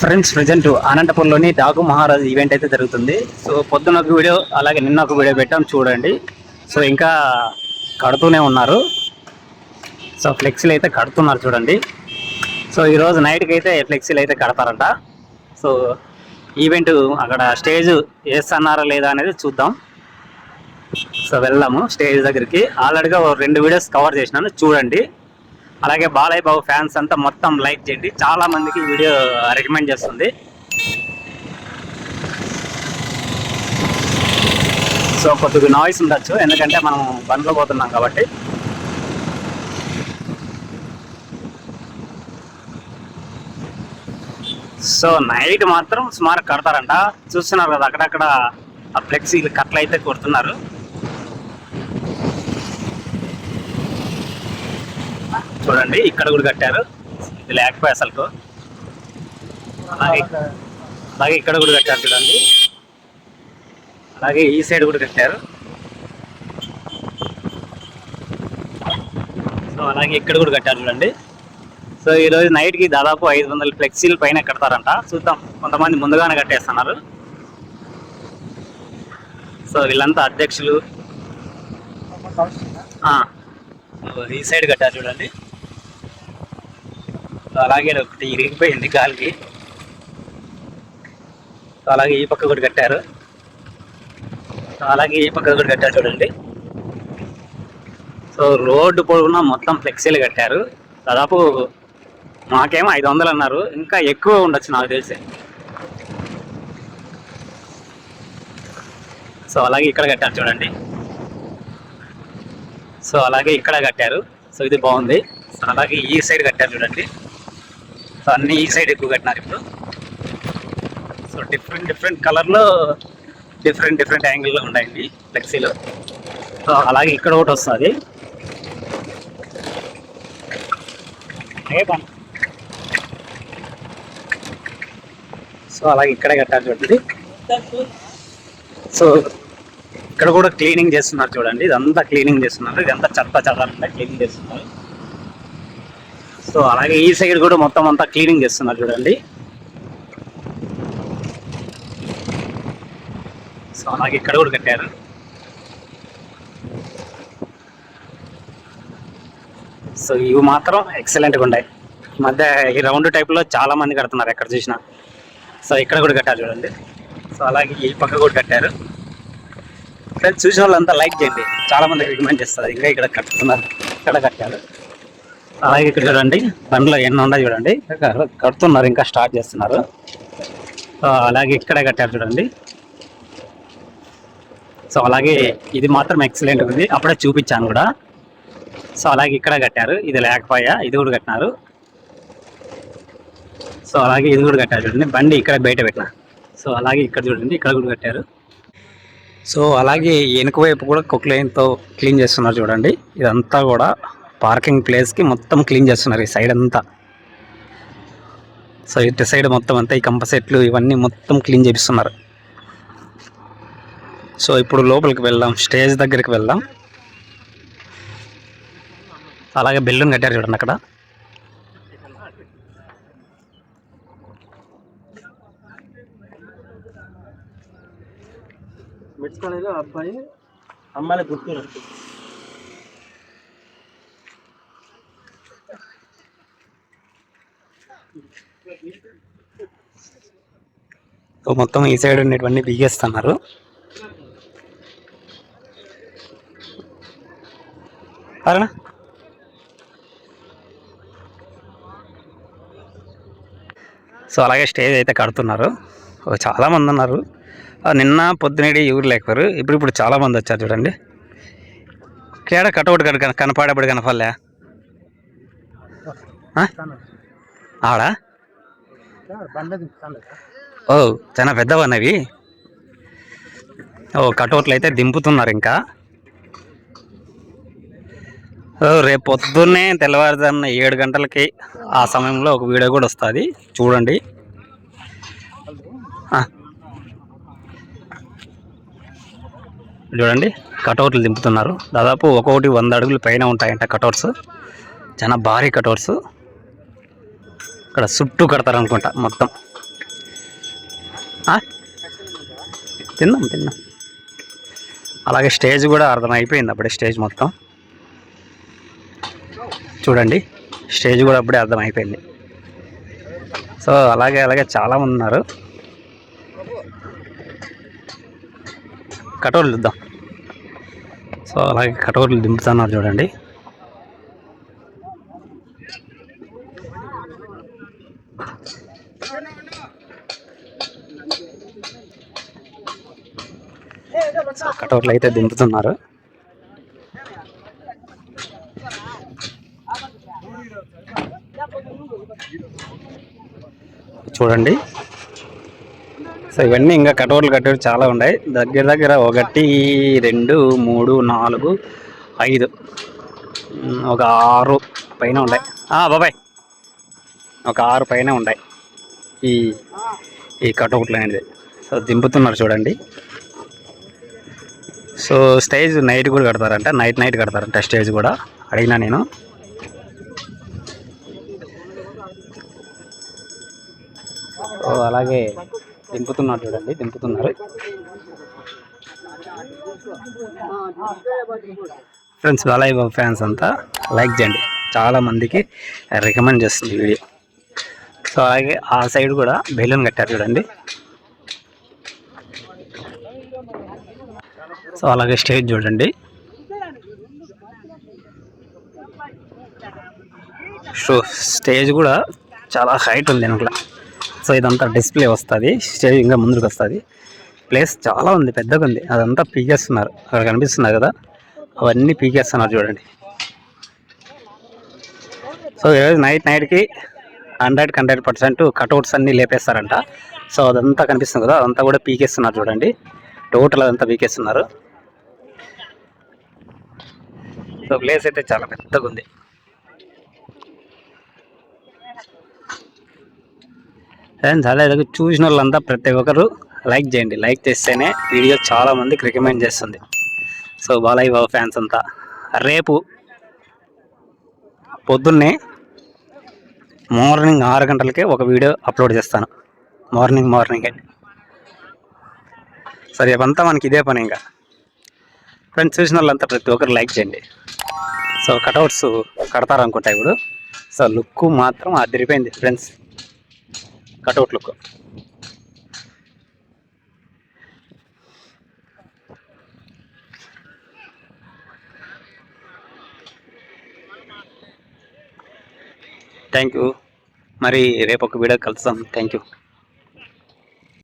Friends present అనంతపురంలోని Daaku Maharaj event అయితే జరుగుతుంది. సో పొద్దున ఒక వీడియో అలాగే నిన్న ఒక వీడియో పెట్టాం చూడండి. సో ఇంకా కడుతూనే ఉన్నారు. సో ఫ్లెక్సీలు అయితే కడుతున్నారు చూడండి. సో ఈరోజు నైట్కి అయితే ఫ్లెక్సీలు అయితే కడతారంట. సో ఈవెంట్ అక్కడ స్టేజ్ వేస్తున్నారా లేదా అనేది చూద్దాం. సో వెళ్దాము స్టేజ్ దగ్గరికి. ఆల్రెడీగా ఓ రెండు వీడియోస్ కవర్ చేసినాను చూడండి. అలాగే బాలయ్య బాబు ఫ్యాన్స్ అంతా మొత్తం లైక్ చేయండి. చాలా మందికి వీడియో రికమెండ్ చేస్తుంది. సో కొద్దిగా నాయిస్ ఉండొచ్చు ఎందుకంటే మనం బండ్లో పోతున్నాం కాబట్టి. సో నైట్ మాత్రం సుమారు కడతారంట. చూస్తున్నారు కదా అక్కడక్కడ ఆ ఫ్లెక్సీలు కట్లయితే కొడుతున్నారు. చూడండి ఇక్కడ కూడా కట్టారు. ఇది లేకపోయి అసలు అలాగే అలాగే ఇక్కడ కూడా కట్టారు చూడండి. అలాగే ఈ సైడ్ కూడా కట్టారు. సో అలాగే ఇక్కడ కూడా కట్టారు చూడండి. సో ఈరోజు నైట్కి నైట్కి దాదాపు ఐదు వందల ఫ్లెక్సీల పైన కడతారంట. చూద్దాం కొంతమంది ముందుగానే కట్టేస్తున్నారు. సో వీళ్ళంతా అధ్యక్షులు. ఈ సైడ్ కట్టారు చూడండి. అలాగే ఒకటి ఇరిగిపోయింది గాలికి. సో అలాగే ఈ పక్క కూడా కట్టారు. అలాగే ఈ పక్క కూడా కట్టారు చూడండి. సో రోడ్డు పొడవునా మొత్తం ఫ్లెక్సీలు కట్టారు. దాదాపు మాకేమో ఐదు వందలు అన్నారు. ఇంకా ఎక్కువ ఉండొచ్చు నాకు తెలిసి. సో అలాగే ఇక్కడ కట్టారు చూడండి. సో అలాగే ఇక్కడ కట్టారు. సో ఇది బాగుంది. సో అలాగే ఈ సైడ్ కట్టారు చూడండి. సో అన్ని ఈ సైడ్ ఎక్కువ కట్టినారు ఇప్పుడు. సో డిఫరెంట్ డిఫరెంట్ కలర్లో డిఫరెంట్ డిఫరెంట్ యాంగిల్లో ఉన్నాయండి ఫ్లెక్సీలో సో అలాగే ఇక్కడ ఒకటి వస్తుంది. సో అలాగే ఇక్కడే కట్టారు చూడండి. సో ఇక్కడ కూడా క్లీనింగ్ చేస్తున్నారు చూడండి. ఇదంతా క్లీనింగ్ చేస్తున్నారు. ఇదంతా చెత్త చెత్త క్లీనింగ్ చేస్తున్నారు. సో అలాగే ఈ సైడ్ కూడా మొత్తం అంతా క్లీనింగ్ చేస్తున్నారు చూడండి. సో అలాగే ఇక్కడ కూడా కట్టారు. సో ఇవి మాత్రం ఎక్సలెంట్గా ఉన్నాయి. మధ్య ఈ రౌండ్ టైప్లో చాలా మంది కడుతున్నారు ఎక్కడ చూసినా. సో ఇక్కడ కూడా కట్టారు చూడండి. సో అలాగే ఈ పక్క కూడా కట్టారు. ఫ్రెండ్స్ చూసిన వాళ్ళంతా లైక్ చేయండి. చాలామంది రికమెండ్ చేస్తారు. ఇంకా ఇక్కడ కట్టుతున్నారు ఇక్కడ కట్టారు. అలాగే ఇక్కడ చూడండి బండ్లో ఎన్ని ఉన్నాయి చూడండి. కడుతున్నారు ఇంకా స్టార్ట్ చేస్తున్నారు. సో అలాగే ఇక్కడే కట్టారు చూడండి. సో అలాగే ఇది మాత్రం ఎక్సలెంట్ ఉంది. అప్పుడే చూపించాను కూడా. సో అలాగే ఇక్కడ కట్టారు. ఇది లేకపోయా ఇది కూడా కట్టినారు. సో అలాగే ఇది కూడా కట్టారు చూడండి. బండి ఇక్కడ బయట పెట్టిన. సో అలాగే ఇక్కడ చూడండి ఇక్కడ కూడా కట్టారు. సో అలాగే వెనుక వైపు కూడా కుక్లైన్తో క్లీన్ చేస్తున్నారు చూడండి. ఇదంతా కూడా పార్కింగ్ ప్లేస్కి మొత్తం క్లీన్ చేస్తున్నారు ఈ సైడ్ అంతా. సో ఇటు సైడ్ మొత్తం అంతా ఈ కంప సెట్లు ఇవన్నీ మొత్తం క్లీన్ చేపిస్తున్నారు. సో ఇప్పుడు లోపలికి వెళ్దాం స్టేజ్ దగ్గరికి వెళ్దాం. అలాగే బిల్డింగ్ కట్టారు చూడండి అక్కడ. మెచ్చుకోలేదు అబ్బాయి అమ్మాయిని గుర్తున్నారు సో మొత్తం ఈ సైడ్ ఉండేటివన్నీ బిగేస్తున్నారు. అరేనా సో అలాగే స్టేజ్ అయితే కడుతున్నారు. ఓ చాలా మంది ఉన్నారు నిన్న పొద్దునేడి ఎవరు లేకపోయారు. ఇప్పుడు ఇప్పుడు చాలా మంది వచ్చారు చూడండి. కేడ కటౌట్ కన కనపడబడి కనపడలే? ఆడా? ఓ చాలా పెద్దవన్నవి? ఓ కటౌట్లు అయితే దింపుతున్నారు ఇంకా. రేపు పొద్దున్నే తెల్లవారుజామున ఏడు గంటలకి ఆ సమయంలో ఒక వీడియో కూడా వస్తుంది. చూడండి. చూడండి కటౌట్లు దింపుతున్నారు. దాదాపు ఒక్కొక్కటి వంద అడుగులు పైన ఉంటాయంట కటౌట్స్. చాలా భారీ కటౌట్స్. ఇక్కడ చుట్టూ కడతారు అనుకుంటా మొత్తం. తిన్నాం తిన్నాం. అలాగే స్టేజ్ కూడా అర్థమైపోయింది అప్పుడే స్టేజ్ మొత్తం. చూడండి స్టేజ్ కూడా అప్పుడే అర్థమైపోయింది. సో అలాగే అలాగే చాలామంది ఉన్నారు. కటోర్లు చూద్దాం సో అలాగే కటోర్లు దింపుతున్నారు చూడండి. సో అయితే దింపుతున్నారు. చూడండి. సో ఇవన్నీ ఇంకా కటోర్లు కట్టేవి చాలా ఉన్నాయి. దగ్గర దగ్గర ఒకటి రెండు మూడు నాలుగు ఐదు. ఒక ఆరు పైన ఉన్నాయి. బాబాయ్. ఒక ఆరు పైన ఉన్నాయి. ఈ ఈ కటౌట్లు అనేది సో దింపుతున్నారు చూడండి. సో స్టేజ్ నైట్ కూడా కడతారంట నైట్ నైట్ కడతారంట స్టేజ్ కూడా. అడిగినా నేను. సో అలాగే దింపుతున్నారు చూడండి దింపుతున్నారు. ఫ్రెండ్స్ బాలయ్య బాబు ఫ్యాన్స్ అంతా లైక్ చేయండి. చాలా మందికి రికమెండ్ చేస్తుంది వీడియో. సో అలాగే ఆ సైడ్ కూడా బెలూన్ కట్టారు చూడండి. సో అలాగే స్టేజ్ చూడండి. సో స్టేజ్ కూడా చాలా హైట్ ఉంది వెనకల సో ఇదంతా డిస్ప్లే వస్తుంది. స్టేజ్ ఇంకా ముందుకు వస్తుంది. ప్లేస్ చాలా ఉంది పెద్దగా ఉంది. అదంతా పీకేస్తున్నారు. అక్కడ కనిపిస్తున్నారు కదా. అవన్నీ పీకేస్తున్నారు చూడండి. సో ఈరోజు నైట్ నైట్కి హండ్రెడ్కి హండ్రెడ్ పర్సెంట్ కటౌట్స్ అన్నీ లేపేస్తారంట. సో అదంతా కనిపిస్తుంది కదా. అదంతా కూడా పీకేస్తున్నారు చూడండి. టోటల్ అదంతా పీకేస్తున్నారు. సో ప్లేస్ అయితే చాలా పెద్దగా ఉంది ఫ్రెండ్స్ అలాగే చూసిన వాళ్ళంతా ప్రతి ఒక్కరు లైక్ చేయండి. లైక్ చేస్తేనే వీడియో చాలా మందికి రికమెండ్ చేస్తుంది. సో బాలయ్య బాబు ఫ్యాన్స్ అంతా రేపు పొద్దున్నే మార్నింగ్ ఆరు గంటలకే ఒక వీడియో అప్లోడ్ చేస్తాను. మార్నింగ్ మార్నింగే. సరే రేపంతా మనకి ఇదే పని ఇంకా. ఫ్రెండ్స్ చూసిన వాళ్ళంతా ప్రతి ఒక్కరు లైక్ చేయండి. సో కటౌట్స్ కడతారనుకుంటా ఇప్పుడు. సో లుక్ మాత్రం అదిరిపోయింది friends cutout look thank you మరి రేపు ఒక వీడియో కలుస్తాం థ్యాంక్ యూ